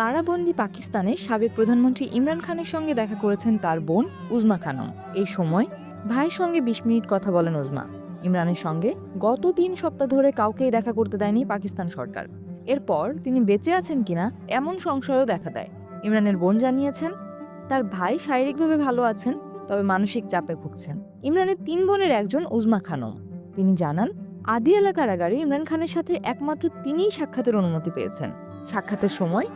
কারাবন্দি পাকিস্তানে সাবেক প্রধানমন্ত্রী ইমরান খানের সঙ্গে দেখা করেছেন তার বোন উজমা খানম। এই সময় ভাইয়ের সঙ্গে বিশ মিনিট কথা বলেন উজমা। ইমরানের সঙ্গে গত তিন সপ্তাহ ধরে কাউকেই দেখা করতে দেয়নি পাকিস্তান সরকার। এরপর তিনি বেঁচে আছেন কিনা এমন সংশয়ও দেখা দেয়। ইমরানের বোন জানিয়েছেন, তার ভাই শারীরিকভাবে ভালো আছেন, তবে মানসিক চাপে ভুগছেন। ইমরানের তিন বোনের একজন উজমা খানম। তিনি জানান আদিয়ালা কারাগারে ইমরান খানের সাথে একমাত্র তিনিই সাক্ষাতের অনুমতি পেয়েছেন। সাক্ষাতের সময়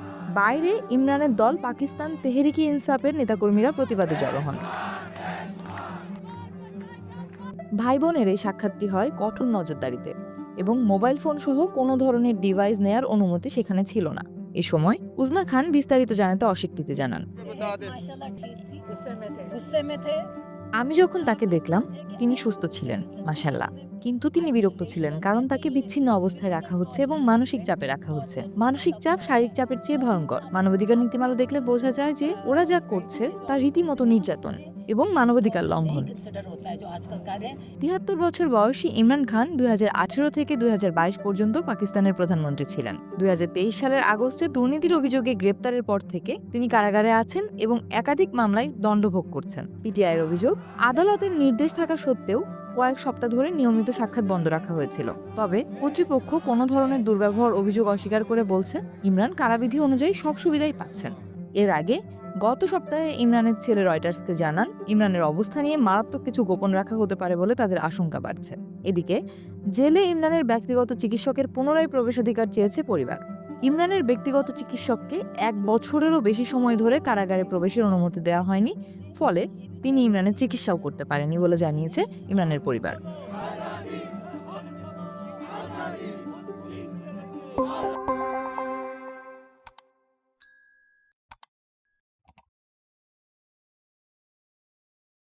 বাইরে ইমরানের দল পাকিস্তান তেহরিকি ইনসাফের নেতাকর্মীরা প্রতিবাদে জড়ো হন। ভাই বোনের এই সাক্ষাৎটি হয় কঠোর নজরদারিতে এবং মোবাইল ফোন সহ কোনো ধরনের ডিভাইস নেয়ার অনুমতি সেখানে ছিল না। এ সময় উজমা খান বিস্তারিত জানাতে অস্বীকৃতি জানান। আমি যখন তাকে দেখলাম তিনি সুস্থ ছিলেন মাসাল্লাহ কিন্তু তিনি বিরক্ত ছিলেন কারণ তাকে বিচ্ছিন্ন অবস্থায় রাখা হচ্ছে এবং মানসিক চাপে রাখা হচ্ছে। মানসিক চাপ শারীরিক চাপের চেয়ে ভয়ঙ্কর। মানবাধিকার নীতিমালা দেখলে বোঝা যায় যে ওরা যা করছে তা রীতিমতো নির্যাতন এবং মানবাধিকার লঙ্ঘন। তিয়াত্তর বছর বয়সী ইমরান খান দুই হাজার আঠেরো থেকে দুই হাজার বাইশ পর্যন্ত পাকিস্তানের প্রধানমন্ত্রী ছিলেন। দুই হাজার তেইশ সালের আগস্টে দুর্নীতির অভিযোগে গ্রেপ্তারের পর থেকে তিনি কারাগারে আছেন এবং একাধিক মামলায় দণ্ডভোগ করছেন। পিটিআইয়ের অভিযোগ, আদালতের নির্দেশ থাকা সত্ত্বেও কয়েক সপ্তাহ ধরে নিয়মিত সাক্ষাৎ বন্ধ রাখা হয়েছিল। তবে কর্তৃপক্ষ কোনো ধরনের দুর্ব্যবহার অভিযোগ অস্বীকার করে বলছে ইমরান কারাবিধি অনুযায়ী সব সুবিধাই পাচ্ছেন। এর আগে গত সপ্তাহে ইমরানের ছেলে রয়টার্সকে জানান, ইমরানের অবস্থা নিয়ে মারাত্মক কিছু গোপন রাখা হতে পারে বলে তাদের আশঙ্কা বাড়ছে। এদিকে জেলে ইমরানের ব্যক্তিগত চিকিৎসকের পুনরায় প্রবেশাধিকার চেয়েছে পরিবার। ইমরানের ব্যক্তিগত চিকিৎসককে এক বছরেরও বেশি সময় ধরে কারাগারে প্রবেশের অনুমতি দেওয়া হয়নি, ফলে তিনি ইমরানের চিকিৎসাও করতে পারেনি বলে জানিয়েছে ইমরানের পরিবার।